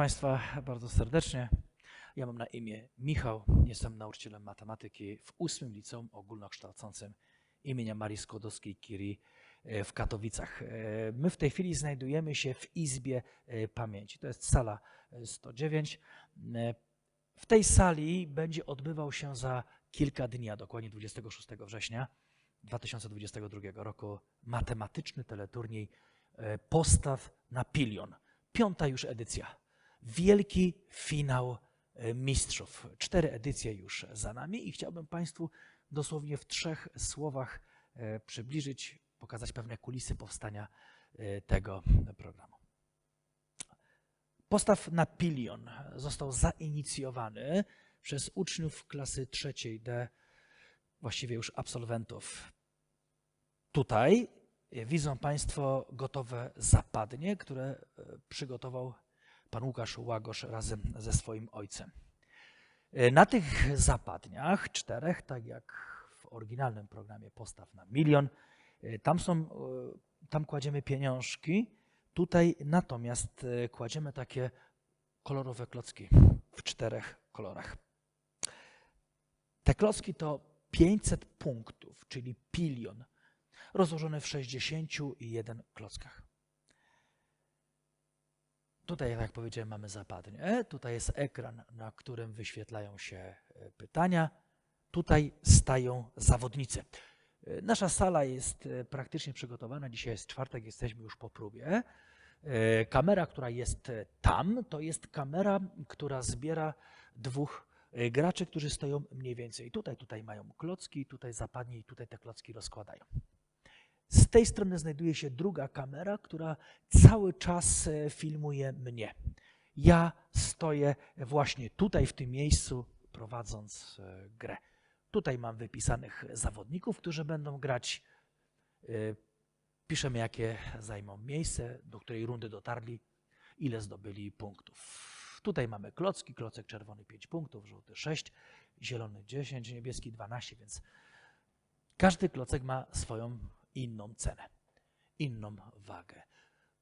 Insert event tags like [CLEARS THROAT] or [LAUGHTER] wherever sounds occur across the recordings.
Państwa bardzo serdecznie. Ja mam na imię Michał, jestem nauczycielem matematyki w ósmym liceum ogólnokształcącym imienia Marii Skłodowskiej-Curie e, w Katowicach. E, My w tej chwili znajdujemy się w Izbie e, Pamięci. To jest sala e, 109. E, W tej sali będzie odbywał się za kilka dni, a dokładnie 26 września 2022 roku matematyczny teleturniej Postaw na Pilion. Piąta już edycja. Wielki finał e, mistrzów. Cztery edycje już za nami i chciałbym Państwu dosłownie w trzech słowach e, przybliżyć, pokazać pewne kulisy powstania e, tego programu. Postaw na Pilion został zainicjowany przez uczniów klasy trzeciej D, właściwie już absolwentów. Tutaj widzą Państwo gotowe zapadnie, które przygotował pan Łukasz Łagosz razem ze swoim ojcem. E, Na tych zapadniach, czterech, tak jak w oryginalnym programie Postaw na Milion, e, tam, są, e, tam kładziemy pieniążki, tutaj natomiast kładziemy takie kolorowe klocki w czterech kolorach. Te klocki to 500 punktów, czyli pilion, rozłożone w 61 klockach. Tutaj, jak powiedziałem, mamy zapadnie. Tutaj jest ekran, na którym wyświetlają się e, pytania. Tutaj stają zawodnicy. E, Nasza sala jest e, praktycznie przygotowana. Dzisiaj jest czwartek, jesteśmy już po próbie. E, Kamera, która jest e, tam, to jest kamera, która zbiera dwóch e, graczy, którzy stoją mniej więcej tutaj. Tutaj mają klocki, tutaj zapadnie i tutaj te klocki rozkładają. Z tej strony znajduje się druga kamera, która cały czas e, filmuje mnie. Ja stoję właśnie tutaj, w tym miejscu, prowadząc e, grę. Tutaj mam wypisanych zawodników, którzy będą grać. E, Piszemy, jakie zajmą miejsce, do której rundy dotarli, ile zdobyli punktów. Tutaj mamy klocki, klocek czerwony 5 punktów, żółty 6, zielony 10, niebieski 12, więc każdy klocek ma swoją inną cenę, inną wagę.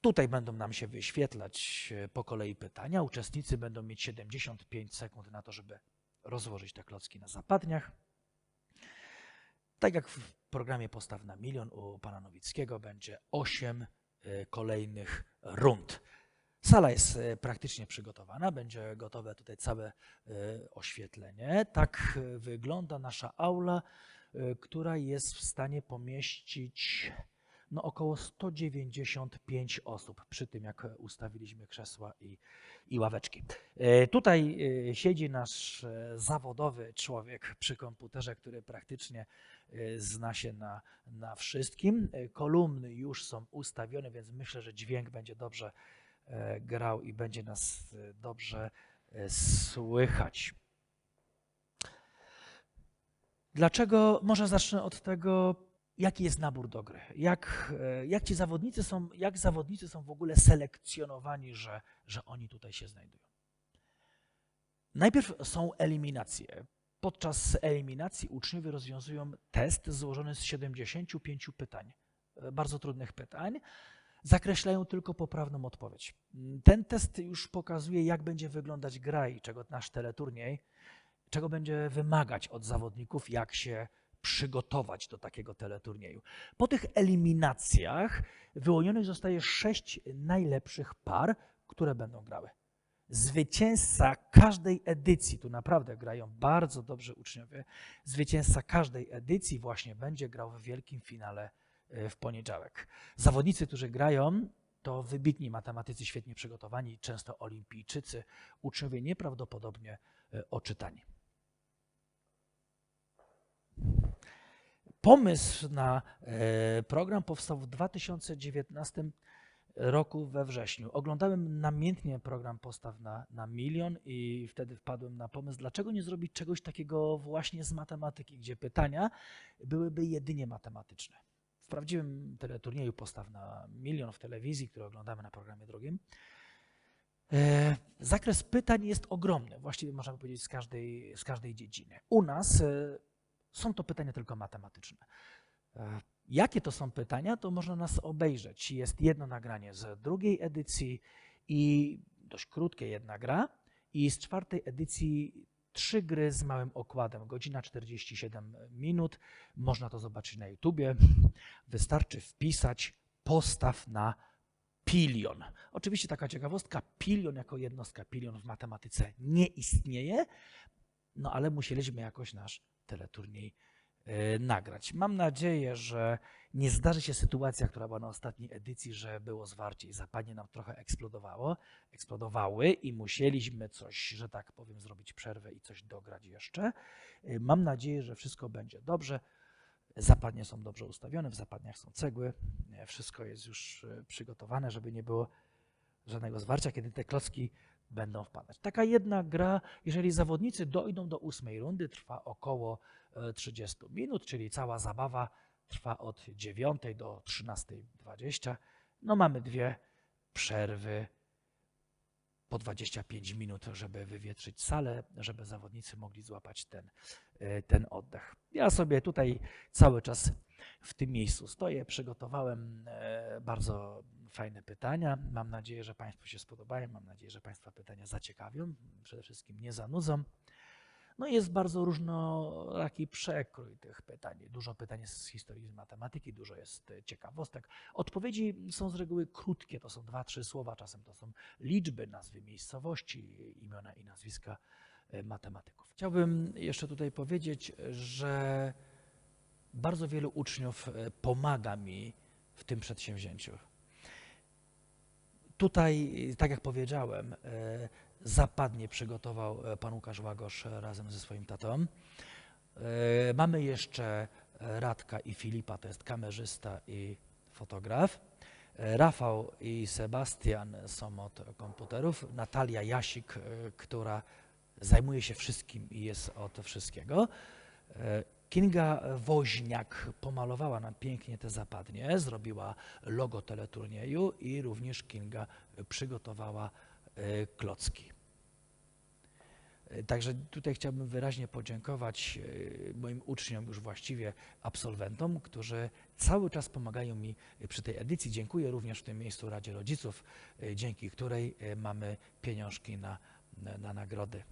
Tutaj będą nam się wyświetlać e, po kolei pytania. Uczestnicy będą mieć 75 sekund na to, żeby rozłożyć te klocki na zapadniach. Tak jak w programie Postaw na Milion u pana Nowickiego będzie 8 e, kolejnych rund. Sala jest e, praktycznie przygotowana, będzie gotowe tutaj całe oświetlenie. Tak wygląda nasza aula, która jest w stanie pomieścić no, około 195 osób, przy tym jak ustawiliśmy krzesła i, i ławeczki. E, Tutaj e, siedzi nasz zawodowy człowiek przy komputerze, który praktycznie zna się na, na wszystkim. Kolumny już są ustawione, więc myślę, że dźwięk będzie dobrze grał i będzie nas dobrze słychać. Dlaczego? Może zacznę od tego, jaki jest nabór do gry. Jak, e, jak ci zawodnicy są, jak zawodnicy są w ogóle selekcjonowani, że, że oni tutaj się znajdują. Najpierw są eliminacje. Podczas eliminacji uczniowie rozwiązują test złożony z 75 pytań, e, bardzo trudnych pytań. Zakreślają tylko poprawną odpowiedź. Ten test już pokazuje, jak będzie wyglądać gra i czego nasz teleturniej, czego będzie wymagać od zawodników, jak się przygotować do takiego teleturnieju. Po tych eliminacjach wyłonionych zostaje sześć najlepszych par, które będą grały. Zwycięzca każdej edycji, tu naprawdę grają bardzo dobrze uczniowie, zwycięzca każdej edycji właśnie będzie grał w wielkim finale e, w poniedziałek. Zawodnicy, którzy grają, to wybitni matematycy, świetnie przygotowani, często olimpijczycy, uczniowie nieprawdopodobnie e, oczytani. Pomysł na e, program powstał w 2019 roku we wrześniu. Oglądałem namiętnie program Postaw na, na milion i wtedy wpadłem na pomysł, dlaczego nie zrobić czegoś takiego właśnie z matematyki, gdzie pytania byłyby jedynie matematyczne. W prawdziwym teleturnieju Postaw na milion w telewizji, który oglądamy na programie drugim, e, zakres pytań jest ogromny, właściwie możemy powiedzieć z każdej, z każdej dziedziny. U nas e, są to pytania tylko matematyczne. E, Jakie to są pytania, to można nas obejrzeć. Jest jedno nagranie z drugiej edycji i dość krótkie, jedna gra. I z czwartej edycji trzy gry z małym okładem, godzina 47 minut. Można to zobaczyć na YouTubie. Wystarczy wpisać postaw na pilion. Oczywiście taka ciekawostka, pilion jako jednostka, pilion w matematyce nie istnieje, no ale musieliśmy jakoś nasz teleturniej e, nagrać. Mam nadzieję, że nie zdarzy się sytuacja, która była na ostatniej edycji, że było zwarcie i zapadnie nam trochę eksplodowało, eksplodowały i musieliśmy coś, że tak powiem, zrobić przerwę i coś dograć jeszcze. E, Mam nadzieję, że wszystko będzie dobrze. Zapadnie są dobrze ustawione, w zapadniach są cegły, e, wszystko jest już przygotowane, żeby nie było żadnego zwarcia, kiedy te klocki będą wpadać. Taka jedna gra, jeżeli zawodnicy dojdą do ósmej rundy, trwa około e, 30 minut, czyli cała zabawa trwa od 9 do 13.20. No mamy dwie przerwy po 25 minut, żeby wywietrzyć salę, żeby zawodnicy mogli złapać ten, e, ten oddech. Ja sobie tutaj cały czas w tym miejscu stoję, przygotowałem e, bardzo fajne pytania. Mam nadzieję, że Państwu się spodobają, mam nadzieję, że Państwa pytania zaciekawią, przede wszystkim nie zanudzą. No jest bardzo różnoraki przekrój tych pytań. Dużo pytań jest z historii z matematyki, dużo jest ciekawostek. Odpowiedzi są z reguły krótkie, to są dwa, trzy słowa, czasem to są liczby, nazwy miejscowości, imiona i nazwiska e, matematyków. Chciałbym jeszcze tutaj powiedzieć, że bardzo wielu uczniów e, pomaga mi w tym przedsięwzięciu. Tutaj, tak jak powiedziałem, e, zapadnie przygotował e, pan Łukasz Łagosz razem ze swoim tatą. E, Mamy jeszcze Radka i Filipa, to jest kamerzysta i fotograf. Rafał i Sebastian są od komputerów. Natalia Jasik, która zajmuje się wszystkim i jest od wszystkiego. Kinga Woźniak pomalowała nam pięknie te zapadnie, zrobiła logo teleturnieju i również Kinga przygotowała e, klocki. E, Także tutaj chciałbym wyraźnie podziękować e, moim uczniom, już właściwie absolwentom, którzy cały czas pomagają mi przy tej edycji. Dziękuję również w tym miejscu Radzie Rodziców, dzięki której mamy pieniążki na, na, na nagrody.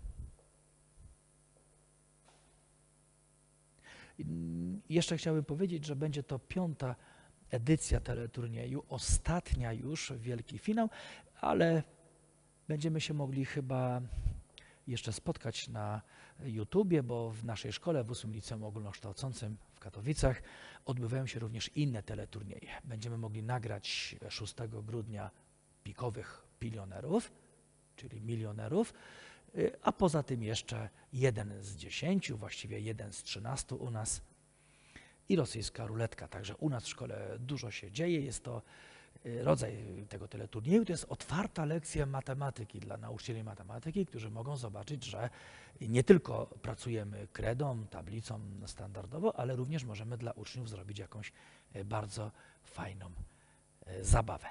Mm, Jeszcze chciałbym powiedzieć, że będzie to piąta edycja teleturnieju, ostatnia już, wielki finał, ale będziemy się mogli chyba jeszcze spotkać na YouTubie, bo w naszej szkole, w 8 Liceum Ogólnokształcącym w Katowicach odbywają się również inne teleturnieje. Będziemy mogli nagrać 6 grudnia pikowych pilionerów, czyli milionerów, y, a poza tym jeszcze jeden z dziesięciu, właściwie jeden z trzynastu u nas i rosyjska ruletka. Także u nas w szkole dużo się dzieje. Jest to y, rodzaj tego teleturnieju. To jest otwarta lekcja matematyki dla nauczycieli matematyki, którzy mogą zobaczyć, że nie tylko pracujemy kredą, tablicą standardowo, ale również możemy dla uczniów zrobić jakąś y, bardzo fajną y, zabawę.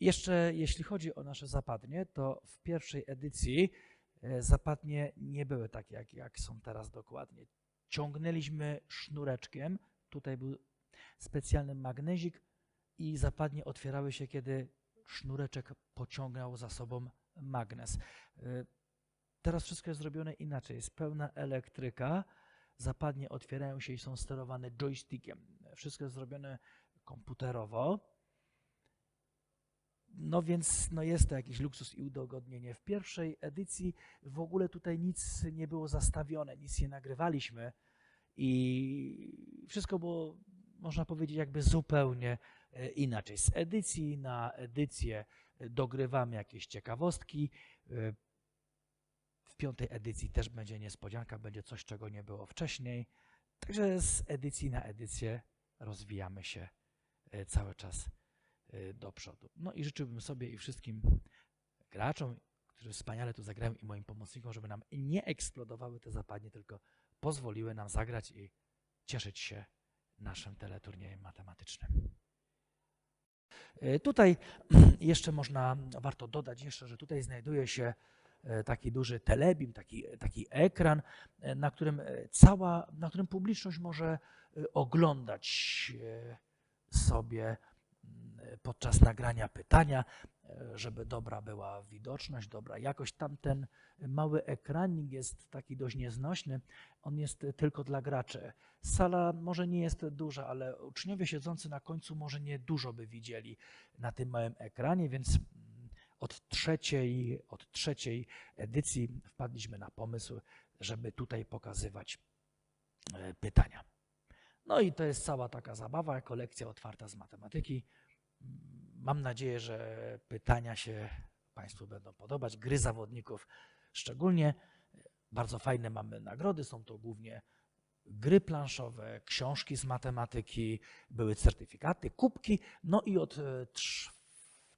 Jeszcze jeśli chodzi o nasze zapadnie, to w pierwszej edycji zapadnie nie były takie, jak, jak są teraz dokładnie. Ciągnęliśmy sznureczkiem, tutaj był specjalny magnezik i zapadnie otwierały się, kiedy sznureczek pociągał za sobą magnes. E, Teraz wszystko jest zrobione inaczej, jest pełna elektryka, zapadnie otwierają się i są sterowane joystickiem. Wszystko jest zrobione komputerowo. No więc no jest to jakiś luksus i udogodnienie. W pierwszej edycji w ogóle tutaj nic nie było zastawione, nic nie nagrywaliśmy i wszystko było, można powiedzieć, jakby zupełnie e, inaczej. Z edycji na edycję e, dogrywamy jakieś ciekawostki. E, W piątej edycji też będzie niespodzianka, będzie coś, czego nie było wcześniej. Także z edycji na edycję rozwijamy się cały czas do przodu. No i życzyłbym sobie i wszystkim graczom, którzy wspaniale tu zagrają i moim pomocnikom, żeby nam nie eksplodowały te zapadnie, tylko pozwoliły nam zagrać i cieszyć się naszym teleturniejem matematycznym. Y, Tutaj [CLEARS THROAT] jeszcze można, warto dodać jeszcze, że tutaj znajduje się e, taki duży telebim, taki, taki ekran, na którym cała, na którym publiczność może oglądać sobie podczas nagrania pytania, żeby dobra była widoczność, dobra jakość. Tamten mały ekranik jest taki dość nieznośny. On jest tylko dla graczy. Sala może nie jest duża, ale uczniowie siedzący na końcu może nie dużo by widzieli na tym małym ekranie, więc od trzeciej, od trzeciej edycji wpadliśmy na pomysł, żeby tutaj pokazywać e, pytania. No i to jest cała taka zabawa, kolekcja otwarta z matematyki. Mam nadzieję, że pytania się Państwu będą podobać, gry zawodników szczególnie. Bardzo fajne mamy nagrody, są to głównie gry planszowe, książki z matematyki, były certyfikaty, kubki, no i od e, trz-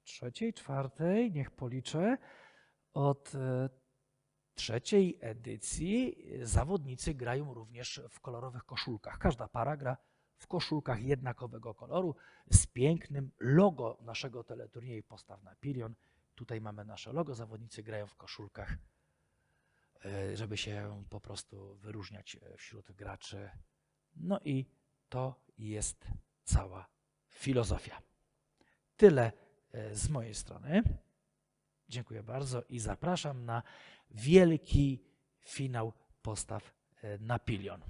trzeciej, czwartej, niech policzę, od e, trzeciej edycji zawodnicy grają również w kolorowych koszulkach. Każda para gra w koszulkach jednakowego koloru z pięknym logo naszego teleturnieju Postaw na Pilion. Tutaj mamy nasze logo, zawodnicy grają w koszulkach, e, żeby się po prostu wyróżniać e, wśród graczy. No i to jest cała filozofia. Tyle e, z mojej strony. Dziękuję bardzo i zapraszam na wielki finał postaw na pilion.